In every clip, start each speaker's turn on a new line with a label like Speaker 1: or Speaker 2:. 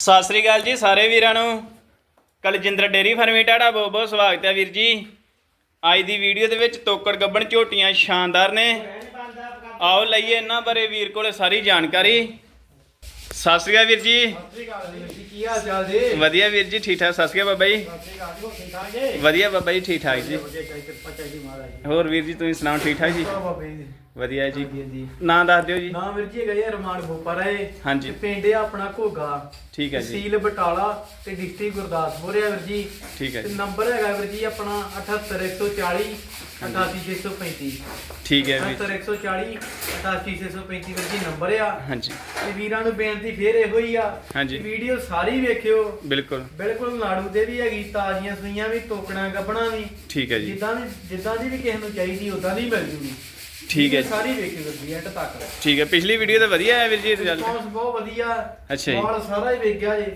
Speaker 1: ਸਤਿ ਸ੍ਰੀ ਅਕਾਲ ਜੀ ਸਾਰੇ ਵੀਰਾਂ ਨੂੰ। ਕਲਜਿੰਦਰ ਡੇਰੀ ਫਾਰਮੀ ਤੁਹਾਡਾ ਬਹੁਤ ਬਹੁਤ ਸਵਾਗਤ ਹੈ ਵੀਰ ਜੀ। ਅੱਜ ਦੀ ਵੀਡੀਓ ਦੇ ਵਿੱਚ ਤੋਕੜ ਗੱਬਣ ਝੋਟੀਆਂ ਸ਼ਾਨਦਾਰ ਨੇ। ਆਓ ਲਈਏ ਇਹਨਾਂ ਬਾਰੇ ਵੀਰ ਕੋਲੇ ਸਾਰੀ ਜਾਣਕਾਰੀ। ਸਤਿ ਸ੍ਰੀ ਅਕਾਲ ਵੀਰ ਜੀ
Speaker 2: ਕੀ ਹਾਲ ਚਾਲ ਜੀ।
Speaker 1: ਵਧੀਆ ਵੀਰ ਜੀ, ਠੀਕ ਠਾਕ, ਸਤਿ ਸ੍ਰੀ ਅਕਾਲ ਬਾਬਾ ਜੀ। ਵਧੀਆ ਬਾਬਾ ਜੀ, ਠੀਕ ਠਾਕ ਜੀ। ਹੋਰ ਵੀਰ ਜੀ, ਤੁਸੀਂ ਸੁਣਾਓ, ਠੀਕ ਠਾਕ ਜੀ? ਵਧੀਆ ਜੀ। ਨਾਂ ਦੱਸ ਦਿਓ ਜੀ।
Speaker 2: ਨਾਮ ਵੀਰ ਜੀ ਹੈਗਾ ਜੀ ਰਮਾਨ ਬੋਪਰ ਹੈ
Speaker 1: ਹਾਂਜੀ।
Speaker 2: ਤੇ ਪਿੰਡ ਆ ਆਪਣਾ ਘੋਗਾ।
Speaker 1: ਠੀਕ ਹੈ ਜੀ।
Speaker 2: ਤਹਿਸੀਲ ਬਟਾਲਾ ਤੇ ਡਿਸਟ੍ਰਿਕਟ ਗੁਰਦਾਸਪੁਰ ਹੈ ਵੀਰ ਜੀ।
Speaker 1: ਠੀਕ ਹੈ
Speaker 2: ਤੇ
Speaker 1: ਜੀ।
Speaker 2: ਨੰਬਰ ਹੈਗਾ ਵੀਰ ਜੀ ਆਪਣਾ 78140 88635
Speaker 1: ਠੀਕ ਹੈ ਵੀਰ
Speaker 2: 78140 88635 ਵੀਰ ਜੀ ਨੰਬਰ ਆ।
Speaker 1: ਹਾਂਜੀ।
Speaker 2: ਤੇ ਵੀਰਾਂ ਨੂੰ ਬੇਨਤੀ ਫੇਰ ਇਹੋ ਹੀ ਆ
Speaker 1: ਹਾਂਜੀ।
Speaker 2: ਵੀਡੀਓ ਸਾਰੀ ਵੇਖਿਓ।
Speaker 1: ਬਿਲਕੁਲ।
Speaker 2: ਬਿਲਕੁਲ ਨਾੜੂ ਦੇ ਵੀ ਹੈਗੀ ਤਾਜ਼ੀਆਂ ਸੂਈਆਂ ਵੀ ਟੋਕਣਾ ਗੱਬਣਾ ਵੀ।
Speaker 1: ਠੀਕ ਹੈ ਜੀ।
Speaker 2: ਜਿੱਦਾਂ ਦੀ ਜਿੱਦਾਂ ਦੀ ਵੀ ਕਿਸੇ ਨੂੰ ਚਾਹੀਦੀ ਉਦਾਂ ਦੀ ਮਿਲ ਜੂਗੀ।
Speaker 1: ਠੀਕ ਹੈ। ਜੀ।
Speaker 2: ਸਾਰੀ ਵੇਖੀ ਕਰਦੀ ਐਟ ਤੱਕ।
Speaker 1: ਠੀਕ ਹੈ। ਪਿਛਲੀ ਵੀਡੀਓ ਤਾਂ ਵਧੀਆ ਹੈ ਵੀਰ ਜੀ ਰਿਜ਼ਲਟ
Speaker 2: ਰਿਸਪੌਂਸ ਬਹੁਤ ਵਧੀਆ।
Speaker 1: ਅੱਛਾ ਜੀ।
Speaker 2: ਮਾਲ ਸਾਰਾ ਹੀ ਵੇਖ ਗਿਆ ਜੀ।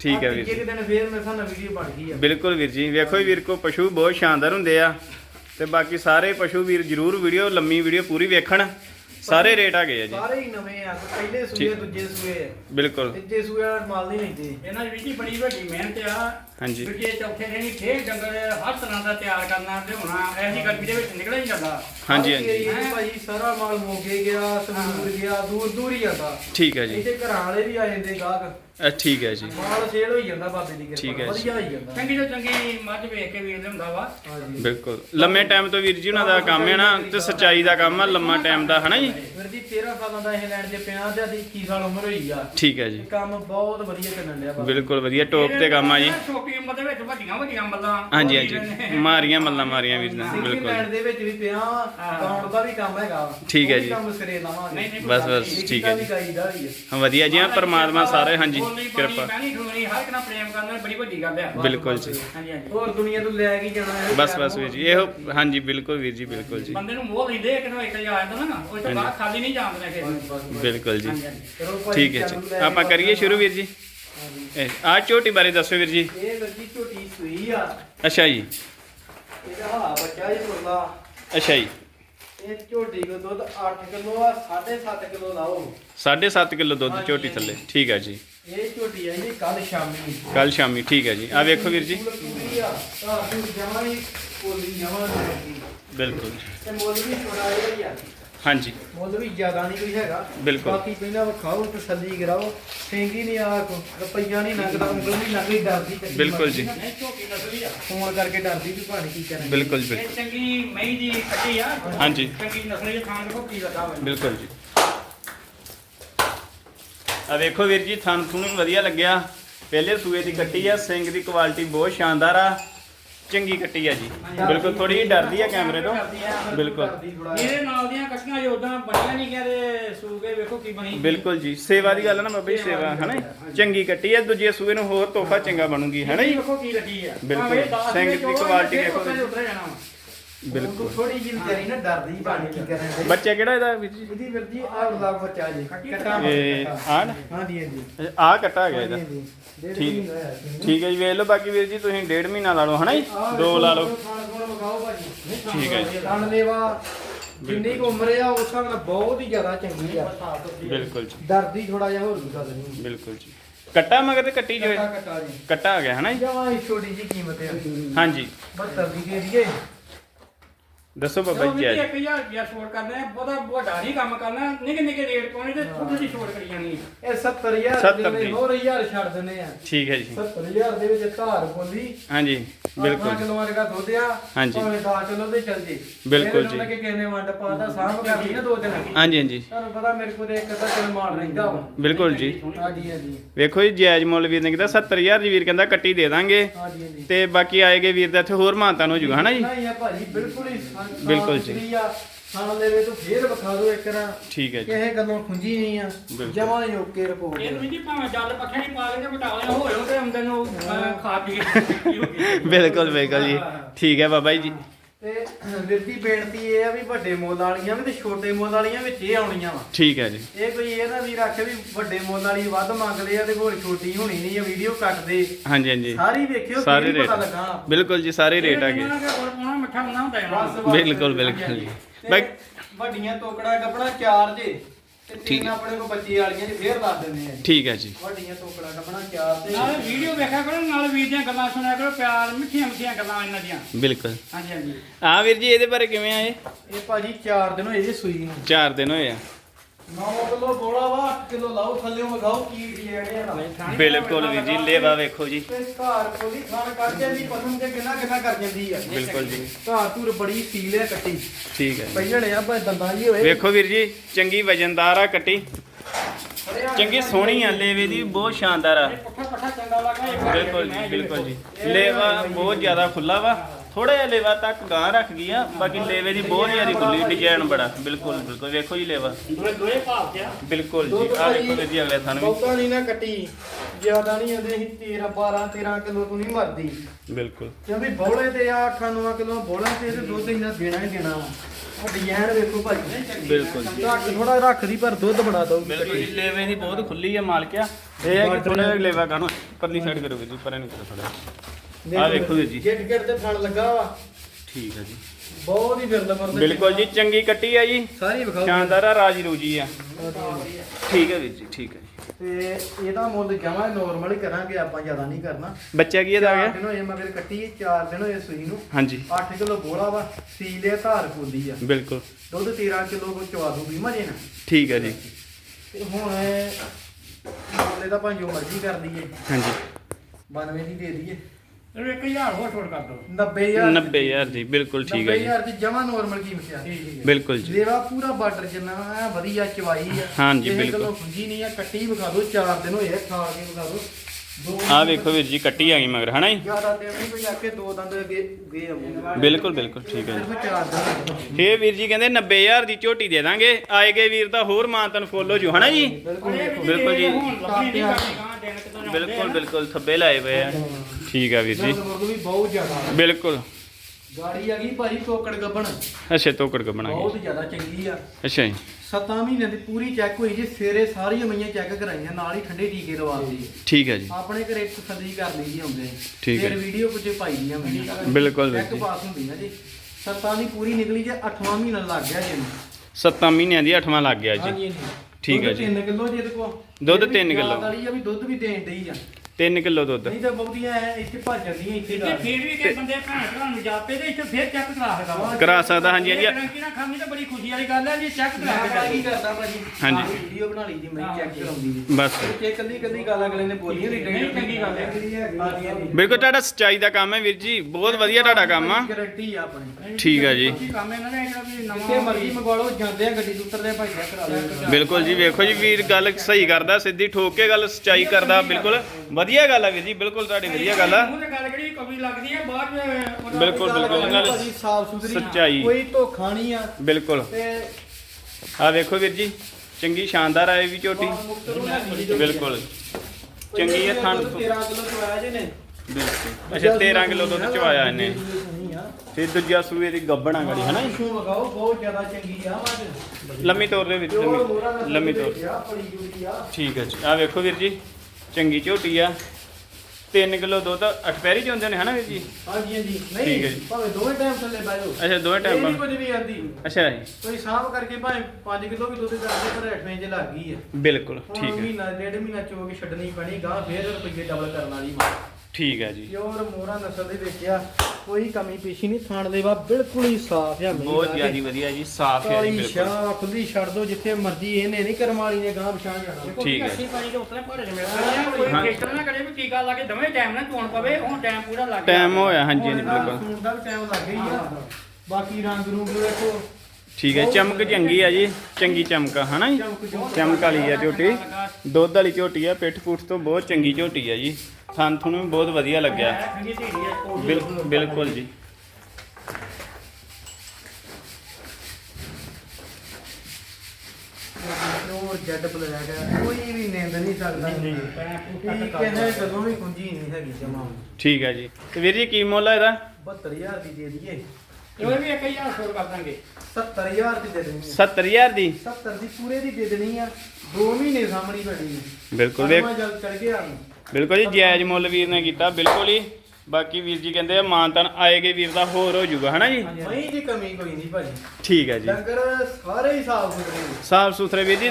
Speaker 1: ਠੀਕ ਹੈ
Speaker 2: ਆਹ
Speaker 1: ਵੀਰ
Speaker 2: ਤੀਜੇ
Speaker 1: ਜੀ।
Speaker 2: ਕੁ ਦਿਨ ਫੇਰ ਮੇਰੇ ਸਾਹਮਣੇ ਵੀਡੀਓ ਬਣ ਗਈ ਆ।
Speaker 1: ਬਿਲਕੁਲ ਵੀਰ ਜੀ। ਵੇਖੋ ਜੀ ਵੀਰ ਕੋ ਪਸ਼ੂ ਬਹੁਤ ਸ਼ਾਨਦਾਰ ਹੁੰਦੇ ਆ। ਤੇ ਬਾਕੀ ਸਾਰੇ ਪਸ਼ੂ ਵੀਰ ਜਰੂਰ ਵੀਡੀਓ ਲੰਮੀ ਵੀਡੀਓ ਪੂਰੀ ਵੇਖਣ। ਸਾਰੇ ਰੇਟ ਆ ਗਏ ਆ ਜੀ।
Speaker 2: ਸਾਰੇ ਹੀ ਨਵੇਂ ਆ। ਪਹਿਲੇ ਸੂਏ
Speaker 1: ਠੀਕ।
Speaker 2: ਦੂਜੇ ਸੂਏ।
Speaker 1: ਬਿਲਕੁਲ।
Speaker 2: ਤੀਜੇ ਸੂਏ ਵਾਲਾ ਮਾਲ ਨਹੀਂ ਲੈਂਦੇ
Speaker 3: ਇਹਨਾਂ ਦੀ ਵੀ ਬੜੀ ਵੱਡੀ ਮਿਹਨਤ ਆ।
Speaker 1: ਹਾਂਜੀ।
Speaker 3: ਦੂਜੇ ਚੌਥੇ ਦਿਨ ਹੀ ਫੇਰ ਜੰਗਲ ਹਰ ਤਰ੍ਹਾਂ ਦਾ ਤਿਆਰ ਕਰਨਾ ਲਿਆਉਣਾ ਐਸੀ ਗਰਮੀ ਦੇ ਵਿੱਚ ਨਿਕਲਿਆ ਹੀ ਜਾਂਦਾ।
Speaker 1: ਹਾਂਜੀ ਹਾਂਜੀ।
Speaker 2: 'ਚ ਭਾਜੀ ਸਾਰਾ ਮਾਲ ਮੋਗੇ ਗਿਆ ਸੰਗਰੂਰ ਗਿਆ ਦੂਰ ਦੂਰ ਹੀ ਜਾਂਦਾ।
Speaker 1: ਠੀਕ ਹੈ ਜੀ।
Speaker 2: ਇੱਥੇ ਘਰਾਂ ਵਾਲੇ ਵੀ ਆ ਜਾਂਦੇ ਗਾਹਕ।
Speaker 1: ਅ, ਠੀਕ ਹੈ ਜੀ।
Speaker 2: ਮਾਲ ਸੇਲ ਹੋਈ ਜਾਂਦਾ ਬਾਬੇ ਦੀ
Speaker 1: ਠੀਕ
Speaker 2: ਕਿਰਪਾ
Speaker 1: ਹੈ ਜੀ।
Speaker 2: ਵਧੀਆ ਹੋਈ ਜਾਂਦਾ।
Speaker 3: ਚੰਗੀ ਤੋਂ ਚੰਗੀ ਮੱਝ ਵੇਖ ਕੇ ਵੀਰ ਲਿਆਉਂਦਾ ਵਾ।
Speaker 2: ਹਾਂਜੀ।
Speaker 1: ਬਿਲਕੁਲ। ਲੰਮੇ ਟਾਈਮ ਤੋਂ ਵੀਰ ਜੀ ਉਹਨਾਂ ਦਾ ਕੰਮ ਹੈ ਨਾ ਤੇ ਸੱਚਾਈ ਦਾ ਕੰਮ ਆ ਲੰਮਾ ਟਾਈਮ ਦਾ ਹਨਾ ਜੀ?
Speaker 2: ਵੀਰ ਜੀ 13 ਸਾਲਾਂ ਦਾ ਇਹ ਲੈਣ 'ਚ ਪਿਆ ਤੇ ਅਸੀਂ 21 ਸਾਲ ਉਮਰ ਹੋਈ ਆ।
Speaker 1: ਠੀਕ ਹੈ ਜੀ।
Speaker 2: ਇਹ ਕੰਮ ਬਹੁਤ ਵਧੀਆ ਚੱਲਣ ਬਾਬਾ।
Speaker 1: ਬਿਲਕੁਲ ਵਧੀਆ ਟੋਪ ਤੇ ਕੰਮ ਆ ਜੀ।
Speaker 3: ਛੋਟੀ ਉਮਰ ਦੇ ਵਿੱਚ ਵੱਡੀਆਂ ਵੱਡੀਆਂ ਮੱਲਾਂ
Speaker 1: ਹਾਂਜੀ ਹਾਂਜੀ। ਮਾਰੀਆਂ ਮੱਲਾਂ ਮਾਰੀਆਂ ਵੀਰ ਨੇ
Speaker 2: ਸਿੰਗਲ
Speaker 1: ਬਿਲਕੁਲ।
Speaker 2: ਲੈਣ ਦੇ ਵਿੱਚ ਵੀ ਪਿਆ ਕਾਊਂਟ ਦਾ ਵੀ ਕੰਮ ਹੈਗਾ।
Speaker 1: ਠੀਕ ਹੈ
Speaker 2: ਉਹ ਵੀ
Speaker 1: ਜੀ।
Speaker 2: ਕੰਮ ਸਿਰੇ ਲਾਵਾਂਗੇ।
Speaker 3: ਨਹੀਂ, ਨਹੀਂ,
Speaker 1: ਬਸ ਬਸ ਠੀਕ ਹੈ
Speaker 2: ਵੀ
Speaker 1: ਜੀ
Speaker 2: ਕਰੀਦਾ ਵੀ ਹੈ
Speaker 1: ਹਾਂ, ਵਧੀਆ ਜੀ ਹਾਂ ਪਰਮਾਤਮਾ ਸਾਰੇ ਹਾਂਜੀ ਕਿਰਪਾ।
Speaker 3: ਮੈਂ ਠੋਣੀ ਹਰ ਇੱਕ ਨਾਲ ਪ੍ਰੇਮ ਕਰਨਾ ਬੜੀ ਵੱਡੀ ਗੱਲ ਆ
Speaker 1: ਬਿਲਕੁਲ ਜੀ।
Speaker 3: ਹਾਂਜੀ ਹਾਂਜੀ।
Speaker 2: ਹੋਰ ਦੁਨੀਆ ਤੋਂ ਲੈ ਕੇ ਜਾਣਾ ਹੈ।
Speaker 1: ਬਸ ਬਸ ਵੀਰ ਜੀ ਇਹੋ ਹਾਂਜੀ ਬਿਲਕੁਲ ਵੀਰ ਜੀ ਬਿਲਕੁਲ ਜੀ।
Speaker 3: ਬੰਦੇ ਨੂੰ ਮੋਹ ਲੈਂਦੇ ਇੱਕ ਨੂੰ ਇੱਕ ਜਾ ਜਾਂਦਾ ਨਾ ਉਹ ਤੋਂ ਬਾਅਦ ਖਾਲੀ ਨਹੀਂ ਜਾਂਦੇ ਕਿਸੇ ਨੂੰ।
Speaker 1: ਬਿਲਕੁਲ ਜੀ। ਠੀਕ ਹੈ ਜੀ। ਆਪਾਂ ਕਰੀਏ ਸ਼ੁਰੂ ਵੀਰ ਜੀ। ਆ ਝੋਟੀ ਬਾਰੇ ਦੱਸੋ ਵੀਰ ਜੀ।
Speaker 2: ਇਹ ਲੱਗੀ ਝੋਟੀ ਸੂਈ ਆ।
Speaker 1: ਅੱਛਾ ਜੀ।
Speaker 2: ਇਹਦਾ ਹਾ ਬੱਚਾ ਜੀ ਮੁਰਲਾ
Speaker 1: ਅੱਛਾ ਜੀ।
Speaker 2: ਇਹ ਝੋਟੀ ਕੋ ਦੁੱਧ 8 ਕਿਲੋ ਆ 7.5 ਕਿਲੋ ਲਾਓ।
Speaker 1: 7.5 ਕਿਲੋ ਦੁੱਧ ਝੋਟੀ ਥੱਲੇ। ਠੀਕ ਹੈ ਜੀ।
Speaker 2: ਇਹ ਝੋਟੀ ਆਈ ਜੀ ਕੱਲ ਸ਼ਾਮੀ।
Speaker 1: ਕੱਲ ਸ਼ਾਮੀ ਠੀਕ ਹੈ ਜੀ। ਆ ਵੇਖੋ ਵੀਰ ਜੀ।
Speaker 2: ਆ
Speaker 1: ਬਿਲਕੁਲ।
Speaker 2: ਤੇ ਮੁੱਲ ਵੀ ਥੋੜਾ ਜਿਹਾ ਹੀ ਆ।
Speaker 1: ਹਾਂਜੀ।
Speaker 2: ਮੁੱਲ ਵੀ ਜ਼ਿਆਦਾ ਨਹੀਂ ਕੋਈ ਹੈਗਾ।
Speaker 1: ਬਿਲਕੁਲ।
Speaker 2: ਬਾਕੀ ਪਹਿਲਾਂ ਵਿਖਾਓ ਤਸੱਲੀ ਕਰਾਓ ਸਿੰਗੀ ਨਹੀਂ ਆ ਕੋ ਰੁਪਈਆ ਨਹੀਂ ਲੰਘਦਾ ਉਂਗਲ ਨਹੀਂ ਲੰਘਦੀ ਡਰਦੀ ਚੰਗੀ
Speaker 1: ਬਿਲਕੁਲ ਜੀ।
Speaker 3: ਨਹੀਂ ਝੋਟੀ ਨਸਲੀ ਆ।
Speaker 2: ਫੋਨ ਕਰਕੇ ਡਰਦੀ ਵੀ ਭਾਣ ਕੀ ਕਰਾਂ।
Speaker 1: ਬਿਲਕੁਲ
Speaker 3: ਇਹ
Speaker 1: ਬਿਲਕੁਲ।
Speaker 3: ਚੰਗੀ ਮਹੀਂ ਦੀ ਕੱਟੀ ਆ।
Speaker 1: ਹਾਂਜੀ।
Speaker 3: ਚੰਗੀ ਨਸਲ ਦੇ ਖਾਣ ਕੋ ਕੀ ਲੱਗਾ ਵਾ
Speaker 1: ਬਿਲਕੁਲ ਜੀ। ਆ ਵੇਖੋ ਵੀਰ ਜੀ ਥਣ ਥੁਣ ਵੀ ਵਧੀਆ ਲੱਗਿਆ। ਪਹਿਲੇ ਸੂਏ ਦੀ ਕੱਟੀ ਆ ਸਿੰਘ ਦੀ ਕੁਆਲਿਟੀ ਬਹੁਤ ਸ਼ਾਨਦਾਰ ਆ। ਚੰਗੀ ਕੱਟੀ ਆ ਜੀ। ਬਿਲਕੁਲ ਥੋੜੀ ਜਿਹੀ ਡਰਦੀ ਆ ਕੈਮਰੇ ਤੋਂ। ਬਿਲਕੁਲ।
Speaker 3: ਇਹਦੇ ਨਾਲ ਦੀਆਂ ਕੱਟੀਆਂ ਉਦਾਂ ਬਣੀਆਂ ਨਹੀਂ ਕਹਿੰਦੇ ਸੂਗੇ ਵੇਖੋ ਕੀ ਬਣੀ।
Speaker 1: ਬਿਲਕੁਲ ਜੀ ਸੇਵਾ ਦੀ ਗੱਲ ਆ ਨਾ ਬਾਬਾ ਜੀ ਸੇਵਾ ਹਨਾ ਜੀ? ਚੰਗੀ ਕੱਟੀ ਆ ਦੂਜੇ ਸੂਏ ਨੂੰ ਹੋਰ ਤੋਹਫਾ ਚੰਗਾ ਬਣੂਗੀ ਹਨਾ ਜੀ?
Speaker 3: ਵੇਖੋ ਕੀ ਲੱਗੀ ਆ।
Speaker 1: ਬਿਲਕੁਲ। ਸਿੰਘ
Speaker 3: ਦੇ
Speaker 1: ਕੁਆਲਿਟੀ
Speaker 3: ਫੇਰ
Speaker 1: ਬਿਲਕੁਲ।
Speaker 2: ਥੋੜੀ ਜਿਹੀ ਵਿਚਾਰੀ ਨਾ ਡਰਦੀ ਭਾਣ ਕੀ ਕਰਾਂ ਤੇ
Speaker 1: ਬੱਚਾ ਕਿਹੜਾ ਇਹਦਾ ਵੀਰ ਜੀ?
Speaker 2: ਇਹਦੀ ਵੀਰ ਜੀ ਆਹ ਦਾ ਬੱਚਾ ਜੀ ਕੱਟਾ।
Speaker 1: ਇਹ ਆਹ ਨਾ?
Speaker 2: ਹਾਂਜੀ ਹਾਂਜੀ।
Speaker 1: ਆ ਕੱਟਾ ਗਿਆ ਇਹਦਾ। ਠੀਕ। ਠੀਕ ਹੈ ਜੀ ਵੇਖ ਲਓ ਬਾਕੀ ਵੀਰ ਜੀ ਤੁਸੀਂ ਡੇਢ ਮਹੀਨਾ ਲਾ ਲਓ ਹਨਾ ਜੀ?
Speaker 2: ਆਹ
Speaker 1: ਦੋ ਲਾ ਲਓ। ਠੀਕ ਹੈ ਜੀ।
Speaker 2: ਖਾਣ ਲੈਵਾ ਜਿੰਨੀ ਕੁ ਉਮਰ ਆ ਉਸ ਨਾਲ ਬਹੁਤ ਹੀ ਜ਼ਿਆਦਾ ਚੰਗੀ ਆ।
Speaker 1: ਬਿਲਕੁਲ ਜੀ।
Speaker 2: ਡਰਦੀ ਥੋੜਾ ਜਿਹਾ ਹੋਰ ਵੀ ਗੱਲ ਨਹੀਂ।
Speaker 1: ਬਿਲਕੁਲ ਜੀ। ਕੱਟਾ ਮਗਰ ਤੇ ਕੱਟੀ ਜੋ
Speaker 2: ਕੱਟਾ ਕੱਟਾ ਜੀ।
Speaker 1: ਕੱਟਾ ਆ ਗਿਆ ਹਨਾ ਜੀ?
Speaker 2: ਜਮਾਂ ਹੀ ਛੋਟੀ ਜੀ ਕੀਮਤ ਆ।
Speaker 1: ਹਾਂਜੀ।
Speaker 2: 72 ਦੀ ਦੇ ਦਈਏ।
Speaker 1: ਦੱਸੋ ਬਾਬਾ ਜੀ ਅੱਜ
Speaker 3: 1000 ਰੁਪਿਆ ਛੋਟ ਕਰਨਾ ਹੈ ਬਹੁਤਾ ਵੱਡਾ ਨਹੀਂ ਕੰਮ ਕਰਨਾ ਨਿੱਕੇ ਨਿੱਕੇ ਰੇਟ ਪਾਉਣੇ ਤੇ ਥੋੜੀ ਜਿਹੀ ਛੋਟ ਕਰੀ ਜਾਣੀ ਹੈ।
Speaker 2: ਇਹ 70000
Speaker 1: 70
Speaker 2: ਦੇ
Speaker 1: ਦੀ।
Speaker 2: ਹੋਰ 1000 ਛੱਡ ਦਿੰਦੇ ਆ।
Speaker 1: ਠੀਕ ਹੈ ਜੀ।
Speaker 2: 70000 ਦੇ ਵਿੱਚ ਧਾਰ ਬੋਲੀ।
Speaker 1: ਹਾਂਜੀ ਬਿਲਕੁਲ
Speaker 2: ਬਿਲਕੁਲ
Speaker 1: ਜੀ।
Speaker 2: ਕਿਲੋਆਂ ਦਾ ਦੁੱਧ ਆ
Speaker 1: ਹਾਂਜੀ।
Speaker 2: ਭਾਵੇਂ 10 ਕਿਲੋ ਦੇ ਚੱਲ ਜੇ।
Speaker 1: ਬਿਲਕੁਲ ਜੀ।
Speaker 2: ਉਹਨਾਂ ਕੇ ਕਿਸੇ ਨੇ ਵੰਡ ਪਾਤਾ ਸਾਂਭ ਕਰਦੀ ਨਾ ਦੋ ਦਿਨ।
Speaker 1: ਹਾਂਜੀ ਹਾਂਜੀ।
Speaker 2: ਤੁਹਾਨੂੰ ਪਤਾ ਮੇਰੇ ਕੋਲ ਤੇ ਇੱਕ ਅੱਧਾ ਦਿਨ ਮਾਰ ਰਹਿੰਦਾ ਵਾ।
Speaker 1: ਬਿਲਕੁਲ ਜੀ।
Speaker 2: ਹਾਂਜੀ ਹਾਂਜੀ।
Speaker 1: ਵੇਖੋ ਜੀ ਜਾਇਜ਼ ਮੁੱਲ ਵੀਰ ਨੇ ਕਹਿੰਦਾ 70000 ਜੀ ਵੀਰ ਕਹਿੰਦਾ ਕੱਟੀ ਦੇ ਦਾਂਗੇ।
Speaker 2: ਹਾਂਜੀ ਹਾਂਜੀ।
Speaker 1: ਤੇ ਬਾਕੀ ਆਏਗੇ ਵੀਰ ਦਾ ਇੱਥੇ ਹੋਰ ਮਾਨਤਾ ਹੋ ਜੂਗਾ ਹਨਾ ਜੀ?
Speaker 2: ਨਹੀਂ ਆ ਭਾਜੀ ਬਿਲਕੁਲ ਹੀ
Speaker 1: ਬਿਲਕੁਲ ਜੀ।
Speaker 2: ਖਾਣ ਦੇ ਵੇ ਤੋਂ ਫੇਰ ਵਿਖਾ ਦਿਓ ਇੱਕ ਰਾਂ
Speaker 1: ਠੀਕ ਹੈ ਜੀ।
Speaker 2: ਕਿਸੇ ਗੱਲੋਂ ਖੁੰਜੀ ਨਹੀਂ ਆ
Speaker 1: ਬਿਲਕੁਲ।
Speaker 2: ਜਮਾਂ ਹੀ ਓਕੇ ਰਿਪੋਰਟ
Speaker 3: ਇਹ ਵੀ ਜੀ ਭਾਵੇਂ ਜਲ ਪੱਖੇ ਨਹੀਂ ਪਾ ਕੇ ਬਟਾ ਲਿਆ ਹੋਇਓ ਤੇ ਆਉਂਦੇ ਨੂੰ ਅਹ, ਖਾ ਪੀ ਕੇ।
Speaker 1: ਬਿਲਕੁਲ ਬਿਲਕੁਲ ਜੀ। ਠੀਕ ਹੈ ਬਾਬਾ ਜੀ।
Speaker 2: ਤੇ ਵੀਰ ਦੀ ਬੇਨਤੀ ਇਹ ਆ ਵੀ ਵੱਡੇ ਮੁੱਲ ਵਾਲੀਆਂ ਵੀ ਤੇ ਛੋਟੇ ਮੁੱਲ ਵਾਲੀਆਂ ਵਿੱਚ ਇਹ ਆਉਣੀਆਂ ਵਾ।
Speaker 1: ਠੀਕ ਹੈ ਜੀ।
Speaker 2: ਇਹ ਕੋਈ ਇਹ ਨਾ ਵੀ ਰੱਖ ਵੀ ਵੱਡੇ ਮੁੱਲ ਵਾਲੀ ਵੱਧ ਮੰਗਦੇ ਆ ਤੇ ਹੋਰ ਛੋਟੀ ਹੋਣੀ ਨਹੀਂ ਆ ਵੀਡੀਓ ਕੱਟਦੇ
Speaker 1: ਹਾਂਜੀ ਹਾਂਜੀ।
Speaker 2: ਸਾਰੀ ਵੇਖਿਓ
Speaker 1: ਸਾਰੇ ਰੇਟ ਬਿਲਕੁਲ ਜੀ ਸਾਰੇ ਰੇਟ ਆ ਗਏ। ਬਿਲਕੁਲ
Speaker 2: ਵੱਡੀਆਂ ਤੋਕੜਾ ਕੱਪੜਾ ਚਾਰ ਜੇ।
Speaker 1: ਠੀਕ ਹੈ।
Speaker 2: ਆਪਣੇ ਕੋਲ ਬੱਚੇ ਵਾਲੀਆਂ ਜੀ ਫੇਰ ਦੱਸ ਦਿੰਦੇ ਆ
Speaker 1: ਠੀਕ ਹੈ ਜੀ।
Speaker 2: ਵੱਡੀਆਂ ਟੋਕੜਾ ਕੱਢਣਾ ਚਾਰ ਤੇ
Speaker 3: ਨਾਲੇ ਵੀਡੀਓ ਵੇਖਿਆ ਕਰੋ ਨਾਲੇ ਵੀਰ ਦੀਆਂ ਗੱਲਾਂ ਸੁਣਿਆ ਕਰੋ ਪਿਆਰ ਮਿੱਠੀਆਂ ਮਿੱਠੀਆਂ ਗੱਲਾਂ ਇਹਨਾਂ ਦੀਆਂ।
Speaker 1: ਬਿਲਕੁਲ।
Speaker 3: ਹਾਂਜੀ ਹਾਂਜੀ।
Speaker 1: ਹਾਂ ਵੀਰ ਜੀ ਇਹਦੇ ਬਾਰੇ ਕਿਵੇਂ ਆ ਇਹ?
Speaker 2: ਇਹ ਭਾਜੀ 4 ਦਿਨ ਹੋਏ ਜੀ ਸੂਈ ਨੂੰ।
Speaker 1: 4 ਦਿਨ ਹੋਏ ਆ।
Speaker 2: 9 ਕਿਲੋ ਬੋਲਾ ਵਾ 8 ਕਿਲੋ ਲਾਓ ਥੱਲੇ ਮਗਾਓ ਕੀ ਡਿਜ਼ਾਈਨ ਹੈ
Speaker 1: ਬਿਲਕੁਲ ਵੀਰ ਜੀ ਲੇਵਾ ਵੇਖੋ ਜੀ।
Speaker 2: ਤੇ ਘਰ ਕੋਲੀ ਖਾਣ ਕੱਢ ਜਾਂਦੀ ਪਸੰਦ ਤੇ ਕਿੰਨਾ ਕਿੰਨਾ ਕਰ ਜਾਂਦੀ ਆ।
Speaker 1: ਬਿਲਕੁਲ ਜੀ।
Speaker 2: ਘਰ ਧੂਰ ਬੜੀ ਸੀਲ ਹੈ ਕੱਟੀ।
Speaker 1: ਠੀਕ ਹੈ ਜੀ।
Speaker 2: ਪਹਿਲਣੇ ਆ ਭਾਵੇਂ ਦੰਦਾਂ ਜੀ ਹੋਏ।
Speaker 1: ਵੇਖੋ ਵੀਰ ਜੀ ਚੰਗੀ ਵਜਨਦਾਰ ਆ ਕੱਟੀ। ਚੰਗੀ ਸੋਹਣੀ ਆ ਲੇਵੇ ਦੀ ਬਹੁਤ ਸ਼ਾਨਦਾਰ ਆ।
Speaker 3: ਇਹ ਪੱਠਾ ਪੱਠਾ ਚੰਗਾ ਲੱਗਾ ਇੱਕ ਵਾਰ
Speaker 1: ਬਿਲਕੁਲ ਜੀ ਬਿਲਕੁਲ ਜੀ। ਲੇਵਾ ਬਹੁਤ ਜ਼ਿਆਦਾ ਖੁੱਲਾ ਵਾ। ਥੋੜਾ ਜਿਹਾ ਲੇਵਾ ਤੱਕ ਗਾਂ ਰੱਖ ਗਈ ਆ ਬਾਕੀ ਲੇਵੇ ਦੀ ਬਹੁਤ ਜ਼ਿਆਦਾ ਖੁੱਲੀ ਡਿਜ਼ਾਈਨ ਬੜਾ ਬਿਲਕੁਲ ਬਿਲਕੁਲ। ਵੇਖੋ ਜੀ ਲੇਵਾ।
Speaker 3: ਦੋਏ ਦੋਏ ਭਾਵ ਤੇ ਆ
Speaker 1: ਬਿਲਕੁਲ ਜੀ ਆ ਵੇਖੋ ਵੀਰ ਜੀ ਅਗਲੇ ਥਣ ਵੀ।
Speaker 2: ਬਹੁਤਾ ਨਹੀਂ ਨਾ ਕੱਟੀ ਜ਼ਿਆਦਾ ਨਹੀਂ ਆਂਦੇ ਅਸੀਂ 13 12 13 ਕਿਲੋ ਤੋਂ ਨਹੀਂ ਮਰਦੀ।
Speaker 1: ਬਿਲਕੁਲ।
Speaker 2: ਕਿਉਂਕਿ ਬੋਲੇ ਤੇ ਆ 8 9 ਕਿਲੋ ਬੋਲੇ ਤੇ ਇਹਦੇ ਦੁੱਧ ਇਹਨਾਂ ਦੇਣਾ ਹੀ ਦੇਣਾ ਵਾ। ਉਹ ਡਿਜ਼ਾਈਨ ਵੇਖੋ ਭਾਜੀ
Speaker 1: ਬਿਲਕੁਲ ਜੀ।
Speaker 2: ਥੋੜਾ ਰੱਖਦੀ ਪਰ ਦੁੱਧ ਬੜਾ ਦਊਗੀ
Speaker 1: ਬਿਲਕੁਲ ਜੀ ਲੇਵੇ ਦੀ ਬਹੁਤ ਖੁੱਲੀ ਆ ਮਾਲਕਿਆ ਇਹ ਹੈ ਕਿ ਥੋੜਾ ਲੇਵਾ ਕਾਨੂੰ ਪਰਲੀ ਸਾਈਡ ਕਰੋ ਵੀਰ ਜੀ ਪਰੇ ਨਹੀਂ ਕਰੋ ਥੋੜਾ ਆ ਵੇਖੋ ਵੀਰ ਜੀ।
Speaker 2: ਗਿੱਟ ਗਿੱਟ ਤੇ ਥਣ ਲੱਗਾ ਵਾ।
Speaker 1: ਠੀਕ ਹੈ ਜੀ।
Speaker 2: ਬਹੁਤ ਹੀ ਵਿਰਲਾ ਮਰਦਾ
Speaker 1: ਬਿਲਕੁਲ ਜੀ ਚੰਗੀ ਕੱਟੀ ਆ ਜੀ।
Speaker 2: ਸਾਰੀ ਵਿਖਾਓ।
Speaker 1: ਸ਼ਾਨਦਾਰ ਆ ਰਾਜੀ ਰੂਜੀ ਆ। ਠੀਕ ਹੈ ਵੀਰ ਜੀ ਠੀਕ ਹੈ ਜੀ।
Speaker 2: ਤੇ ਇਹਦਾ ਮੁੱਲ ਜਮਾ ਨਾਰਮਲ ਕਰਾਂਗੇ ਆਪਾਂ ਜ਼ਿਆਦਾ ਨਹੀਂ ਕਰਨਾ।
Speaker 1: ਬੱਚਾ ਕੀ ਇਹਦਾ ਆ ਗਿਆ?
Speaker 2: ਦਿਨ ਹੋਏ ਮਗਰ ਕੱਟੀ 4 ਦਿਨ ਹੋਏ ਸੂਈ ਨੂੰ।
Speaker 1: ਹਾਂਜੀ।
Speaker 2: 8 ਕਿਲੋ ਬੋਲਾ ਵਾ ਸੀਲੇ ਧਾਰ ਖੋਲੀ ਆ।
Speaker 1: ਬਿਲਕੁਲ।
Speaker 2: ਦੁੱਧ 13 ਕਿਲੋ ਕੋ ਚਵਾ ਦੂਗੀ ਮਜੇ ਨਾਲ
Speaker 1: ਠੀਕ ਹੈ ਜੀ।
Speaker 2: ਤੇ ਹੁਣ ਮੁੱਲੇ ਦਾ ਭਾਂ ਜੋ ਮਰਜ਼ੀ ਕਰ ਦਈਏ
Speaker 1: ਹਾਂਜੀ।
Speaker 2: 92 ਦੀ ਦੇ ਦਈਏ।
Speaker 3: ਚਲੋ 1000 ਹੋਰ ਛੋੜ ਕਰ ਦਿਓ।
Speaker 2: 90000
Speaker 1: 90000 ਜੀ ਬਿਲਕੁਲ ਠੀਕ ਹੈ ਜੀ।
Speaker 2: 90000 ਦੀ ਜਮਾ ਨਾਰਮਲ ਕੀਮਤ ਆ।
Speaker 1: ਬਿਲਕੁਲ ਜੀ।
Speaker 2: ਲੇਵਾ ਪੂਰਾ ਬਾਰਡਰ ਜਿੰਨਾ ਐ ਵਧੀਆ ਚਵਾਈ ਆ।
Speaker 1: ਹਾਂਜੀ,
Speaker 2: ਕਿਸੇ
Speaker 1: ਬਿਲਕੁਲ।
Speaker 2: ਗੱਲੋਂ ਖੁੰਜੀ ਨਹੀਂ ਆ ਕੱਟੀ ਵਿਖਾ ਦਿਓ 4 ਦਿਨ ਹੋਏ ਆ ਖਾ ਕੇ ਵਿਖਾ ਦਿਓ। ਦੋ
Speaker 1: ਆ ਵੇਖੋ ਵੀਰ ਜੀ ਕੱਟੀ ਆ ਗਈ ਮਗਰ ਹਨਾ ਜੀ?
Speaker 2: ਜ਼ਿਆਦਾ ਦਿਨ ਨਹੀਂ ਕੋਈ ਆ ਕੇ ਦੋ ਦੰਦ ਅੱਗੇ ਗਏ ਆ
Speaker 1: ਬਿਲਕੁਲ ਬਿਲਕੁਲ ਠੀਕ ਹੈ
Speaker 2: ਸਿਰਫ 4 ਦਿਨ ਹੋਏ।
Speaker 1: ਜੀ ਇਹ ਵੀਰ ਜੀ ਕਹਿੰਦੇ 90000 ਦੀ ਝੋਟੀ ਦੇ ਦਾਂਗੇ। ਆਏ ਗਏ ਵੀਰ ਦਾ ਹੋਰ ਮਾਨ ਤਨ ਫੋਲੋ ਜੂ ਹਨਾ ਜੀ?
Speaker 2: ਬਿਲਕੁਲ
Speaker 1: ਬਿਲਕੁਲ। ਜੀ। ਥੱਬੇ ਲਾਏ ਪਏ ਆ। ਠੀਕ ਆ ਵੀਰ ਜੀ।
Speaker 2: ਨਸਲ ਵੀ ਬਹੁਤ ਜ਼ਿਆਦਾ
Speaker 1: ਬਿਲਕੁਲ।
Speaker 2: ਗਾੜੀ ਆ ਗਈ ਭਾਈ ਟੋਕੜ ਗੱਬਣ।
Speaker 1: ਅੱਛਾ ਤੋਕੜ ਕੇ ਬਣਾਗੇ
Speaker 2: ਬਹੁਤ ਜ਼ਿਆਦਾ ਚੰਗੀ ਆ।
Speaker 1: ਅੱਛਾ ਜੀ।
Speaker 2: ਸੱਤਾਂ ਮਹੀਨਿਆਂ ਦੀ ਪੂਰੀ ਚੈੱਕ ਹੋਈ ਜੀ ਸਵੇਰੇ ਸਾਰੀਆਂ ਮਈਆਂ ਚੈੱਕ ਕਰਾਈਆਂ ਨਾਲ ਹੀ ਠੰਡੇ ਟੀਕੇ ਲਵਾਉਂਦੀ
Speaker 1: ਠੀਕ ਹੈ ਜੀ।
Speaker 2: ਆਪਣੇ ਘਰੇ ਤਸੱਲੀ ਕਰ ਲਈ ਜੀ ਆਉਂਦੇ।
Speaker 1: ਠੀਕ ਹੈ।
Speaker 2: ਫਿਰ ਵੀਡੀਓ ਕੁਝ ਪਾਈ ਦੀਆਂ ਮਈਆਂ।
Speaker 1: ਬਿਲਕੁਲ ਵੀਰ
Speaker 2: ਚੈੱਕ
Speaker 1: ਜੀ।
Speaker 2: ਪਾਸ ਹੁੰਦੀ ਨਾ ਜੀ। ਸੱਤਾਂ ਦੀ ਪੂਰੀ ਨਿਕਲੀ ਜੇ 8ਵਾਂ ਮਹੀਨਾ ਲੱਗ ਗਿਆ ਜੀ ਇਹਨੂੰ।
Speaker 1: 7 ਮਹੀਨਿਆਂ ਦੀ 8ਵਾਂ ਲੱਗ ਗਿਆ ਜੀ।
Speaker 2: ਹਾਂਜੀ
Speaker 1: ਠੀਕ ਹੈ ਜੀ।
Speaker 2: 3 ਕਿਲੋ ਜੀ ਇਹਦੇ ਕੋਲ।
Speaker 1: ਦੁੱਧ ਤਿੰਨ ਕਿੱਲੋ।
Speaker 2: ਵਾਲੀ ਆ ਵੀ ਦੁੱਧ ਵੀ ਦੇਣ ਡਈ ਆ।
Speaker 1: 3 ਕਿਲੋ ਦੁੱਧ।
Speaker 2: ਨਹੀਂ ਤਾਂ ਬਹੁਤੀਆਂ ਐ ਇੱਥੇ ਭੱਜ ਜਾਂਦੀਆਂ ਇੱਥੇ
Speaker 3: ਇੱਥੇ ਫੇਰ ਵੀ ਕਿ ਬੰਦੇ ਭੈਣ ਭਰਾ ਨੂੰ ਜਾਪੇ ਤੇ ਇੱਥੇ ਫੇਰ ਚੈੱਕ ਕਰਾ ਸਕਦਾ ਵਾ।
Speaker 1: ਕਰਾ ਸਕਦਾ ਹਾਂਜੀ ਹਾਂਜੀ।
Speaker 3: ਗਰੰਟੀ ਨਾਲ ਖਾਣੀ ਤਾਂ ਬੜੀ ਖੁਸ਼ੀ ਵਾਲੀ ਗੱਲ ਹੈ ਜੀ ਚੈੱਕ ਕਰਾ
Speaker 2: ਮੈਂ
Speaker 3: ਕੇ
Speaker 2: ਪਤਾ ਕੀ। ਕਰਦਾ ਭਾਜੀ।
Speaker 1: ਹਾਂਜੀ।
Speaker 2: ਵੀਡੀਓ ਬਣਾ ਲਈ ਜੀ ਮੈਂ ਚੈੱਕ। ਕਰਾਉਂਦੀ ਜੀ
Speaker 1: ਬਸ।
Speaker 2: ਇਹ ਕੱਲੀ ਕੱਲੀ ਗੱਲ ਅਗਲੇ ਨੇ ਬੋਲੀ ਨਹੀਂ
Speaker 3: ਨਹੀਂ, ਚੰਗੀ ਗੱਲ ਹੈ।
Speaker 2: ਹਾਂਜੀ ਹਾਂਜੀ
Speaker 1: ਬਿਲਕੁਲ ਤੁਹਾਡਾ ਸੱਚਾਈ ਦਾ ਕੰਮ ਹੈ ਵੀਰ ਜੀ। ਬਹੁਤ ਵਧੀਆ ਤੁਹਾਡਾ ਕੰਮ ਆ।
Speaker 2: ਗਾਰੰਟੀ ਆ ਆਪਣੀ।
Speaker 1: ਠੀਕ ਆ ਜੀ।
Speaker 3: ਕੀ ਕੰਮ ਇਹਨਾਂ ਦਾ ਜਿਹੜਾ ਵੀ
Speaker 2: ਜਿੱਥੇ
Speaker 3: ਨਵਾਂ
Speaker 2: ਮਰਜ਼ੀ ਮੰਗਵਾ ਲਓ ਜਾਂਦੇ ਆ ਗੱਡੀ ਤੋਂ ਉਤਰਦੇ ਆ ਭਾਈ ਚੈੱਕ ਕਰਾ ਲਓ।
Speaker 1: ਬਿਲਕੁਲ ਜੀ ਵੇਖੋ ਜੀ ਵੀਰ ਗੱਲ ਸਹੀ ਕਰਦਾ ਸਿੱਧੀ ਠੋਕ ਕੇ ਗੱਲ ਸੱਚਾਈ ਕਰਦਾ ਬਿਲਕੁਲ। ਵਧੀਆ ਗੱਲ ਆ ਵੀਰ ਜੀ ਬਿਲਕੁਲ ਤੁਹਾਡੀ ਵਧੀਆ ਗੱਲ ਆ।
Speaker 3: ਮੂੰਹ ਤੇ ਗੱਲ ਜਿਹੜੀ ਕਵੀ ਲੱਗਦੀ ਹੈ ਬਾਅਦ ਵਿੱਚ ਉਹਦਾ-
Speaker 1: ਬਿਲਕੁਲ, ਬਿਲਕੁਲ, ਇਹਨਾਂ ਨੇ
Speaker 2: ਭਾਜੀ ਸਾਫ਼ ਸੁਥਰੀ
Speaker 1: ਸੱਚਾਈ।
Speaker 2: ਕੋਈ ਧੋਖਾ ਨਹੀਂ ਆ।
Speaker 1: ਬਿਲਕੁਲ।
Speaker 2: ਤੇ
Speaker 1: ਆ ਵੇਖੋ ਵੀਰ ਜੀ ਚੰਗੀ ਸ਼ਾਨਦਾਰ ਆਏ ਵੀ ਝੋਟੀ। ਬਿਲਕੁਲ। ਚੰਗੀ ਹੈ ਥਣ ਤੋਂ।
Speaker 2: 13 ਕਿਲੋ ਚਵਾਇਆ ਜੇ ਨੇ
Speaker 1: ਬਿਲਕੁਲ। ਅੱਛਾ 13 ਕਿਲੋ ਦੁੱਧ ਚਵਾਇਆ ਇਹਨੇ। ਤੇ ਦੂਜਾ ਸੂਏ ਦੀ ਗੱਬਣ ਆ ਗੜੀ ਹਨਾ ਜੀ?
Speaker 2: ਸ਼ੂ ਮਗਾਓ ਬਹੁਤ ਜ਼ਿਆਦਾ ਚੰਗੀ ਆ ਮੱਝ
Speaker 1: ਲੰਮੀ ਤੌਰ ਦੇ ਵਿੱਚ ਲੰਮੀ। ਲੰਮੀ ਤੌਰ। ਠੀਕ ਹੈ ਜੀ। ਆ ਵੇਖੋ ਵੀਰ ਜੀ ਚੰਗੀ ਝੋਟੀ ਆ। 3 ਕਿਲੋ ਦੁੱਧ ਅਠਪੈਰੀ ਚ ਹੁੰਦੇ ਨੇ ਹਨਾ ਵੀਰ ਜੀ?
Speaker 2: ਹਾਂਜੀ ਹਾਂਜੀ।
Speaker 1: ਠੀਕ ਹੈ
Speaker 2: ਨਹੀਂ
Speaker 1: ਜੀ।
Speaker 2: ਭਾਵੇਂ ਦੋਵੇਂ ਟਾਈਮ ਥੱਲੇ ਬਾਜੋ
Speaker 1: ਅੱਛਾ ਦੋਵੇਂ
Speaker 2: ਇਹ ਨਹੀਂ
Speaker 1: ਟਾਈਮ
Speaker 2: ਕੁਝ ਵੀ ਆਂਦੀ।
Speaker 1: ਅੱਛਾ ਜੀ।
Speaker 2: ਕੋਈ ਸਾਫ਼ ਕਰਕੇ ਭਾਵੇਂ 5 ਕਿਲੋ ਵੀ ਦੁੱਧ ਜਾਂਦੇ ਪਰ 8ਵੇਂ ਚ ਲੱਗ ਗਈ ਆ।
Speaker 1: ਬਿਲਕੁਲ
Speaker 2: ਹੁਣ
Speaker 1: ਠੀਕ ਹੈ।
Speaker 2: ਮਹੀਨਾ ਡੇਢ ਮਹੀਨਾ ਚੋ ਕੇ ਛੱਡਣੀ ਪੈਣੀ ਗਾਂ ਫੇਰ ਰੁਪਈਏ ਡਬਲ ਕਰਨ ਵਾਲੀ ਮਾਂ।
Speaker 1: ਠੀਕ ਹੈ ਜੀ।
Speaker 2: ਪਿਓਰ ਮੋਰਾ ਨਸਲ ਦੇ ਵਿੱਚ ਆ ਕੋਈ ਕਮੀ ਪੇਸ਼ੀ ਨਹੀਂ ਥਾਣ ਦੇ ਵਾ ਬਿਲਕੁਲ ਹੀ ਸਾਫ਼ ਆ
Speaker 1: ਬਹੁਤ ਜ਼ਿਆਦੀ ਵਧੀਆ ਜੀ ਸਾਫ਼ ਹੈ ਜੀ
Speaker 2: ਕਾਲੀ
Speaker 1: ਬਿਲਕੁਲ।
Speaker 2: ਸ਼ਾਹ ਖੁੱਲੀ ਛੱਡ ਦੋ ਜਿੱਥੇ ਮਰਜ਼ੀ ਇਹਨੇ ਨਹੀਂ ਕਰਮਾਲੀ ਨੇ ਗਾਂ ਪਛਾਣ ਜਾਣਾ।
Speaker 3: ਕੋਈ
Speaker 1: ਠੀਕ ਹੈ।
Speaker 3: ਅੱਛੀ ਪਾਣੀ ਦੇ ਉਤਲੇ ਮਿਲਦਾ ਹੈ ਕੋਈ। ਖੇਤਰ ਨਾ ਕਰੇ ਵੀ ਟੀਕਾ ਲਾ ਕੇ ਦਵੇਂ ਟਾਈਮ ਨਾਲ ਚੋਣ ਪਵੇ ਉਹ ਟਾਈਮ ਪੂਰਾ ਲੱਗ ਗਿਆ।
Speaker 1: ਟਾਈਮ ਹੋਇਆ ਹਾਂਜੀ ਹਾਂਜੀ ਬਿਲਕੁਲ।
Speaker 2: ਸੂਣ ਦਾ ਵੀ ਟਾਈਮ ਲੱਗ ਗਈ ਆ। ਬਾਕੀ ਰੰਗ ਰੂੰਗ ਵੇਖੋ
Speaker 1: ਠੀਕ ਹੈ ਚਮਕ ਚੰਗੀ ਆ ਜੀ ਚੰਗੀ ਚਮਕ ਆ ਹਨਾ ਜੋ?
Speaker 2: ਚਮਕ
Speaker 1: ਵਾਲੀ ਆ ਝੋਟੀ। ਦੁੱਧ ਵਾਲੀ ਝੋਟੀ ਆ ਪਿੱਠ ਪੁੱਠ ਤੋਂ ਬਹੁਤ ਚੰਗੀ ਝੋਟੀ ਆ ਜੀ। ਥਣ ਥੁਣ ਵੀ ਬਹੁਤ ਵਧੀਆ ਲੱਗਿਆ।
Speaker 3: ਹੈ
Speaker 1: ਬਿਲ- ਬਿਲਕੁਲ ਜੀ।
Speaker 2: ਪਿਓਰ ਜੈਡ ਬਲੈਕ ਹੈ ਕੋਈ ਵੀ ਨਿੰਦ ਨਹੀਂ ਸਕਦਾ
Speaker 3: ਨਹੀਂ,
Speaker 2: ਇਹ ਕਹਿੰਦੇ ਕਦੋਂ ਵੀ ਕੁੰਜੀ ਨਹੀਂ ਹੈਗੀ ਜਮਾ।
Speaker 1: ਠੀਕ ਹੈ ਜੀ। ਤੇ ਵੀਰ ਜੀ ਕੀ ਮੁੱਲ ਆ ਇਹਦਾ?
Speaker 2: 72000 ਦੀ ਦੇ ਦਈਏ।
Speaker 3: ਇਹ ਵੀ 1000 ਹੋਰ ਕਰ ਦਾਂਗੇ।
Speaker 2: 70000 ਦੀ ਦੇ ਦੇਣੀ ਹੈ
Speaker 1: 70000 ਦੀ?
Speaker 2: 70 ਦੀ ਪੂਰੇ ਦੀ ਦੇ ਦੇਣੀ ਆ। 2 ਮਹੀਨੇ ਸਾਹਮਣੀ ਬੜੀ ਹੈ
Speaker 1: ਬਿਲਕੁਲ ਵੇਖ
Speaker 2: ਜਲ ਚੜ ਗਿਆ।
Speaker 1: ਬਿਲਕੁਲ ਜੀ ਜਾਇਜ਼ ਮੁੱਲ ਵੀਰ ਨੇ ਕੀਤਾ ਬਿਲਕੁਲ ਹੀ ਬਾਕੀ ਵੀਰ ਜੀ ਕਹਿੰਦੇ ਆ ਮਾਨਤਨ ਆਏਗੇ ਵੀਰ ਦਾ ਹੋਰ ਹੋ ਜਾਊਗਾ ਹਨਾ ਜੀ?
Speaker 2: ਨਹੀਂ ਜੀ ਕਮੀ ਕੋਈ ਨਹੀਂ ਭਾਜੀ।
Speaker 1: ਠੀਕ ਹੈ ਜੀ।
Speaker 2: ਡੰਗਰ ਸਾਰੇ ਹੀ ਸਾਫ਼ ਸੁਥਰੇ ਨੇ।
Speaker 1: ਸਾਫ਼ ਸੁਥਰੇ ਵੀਰ ਜੀ।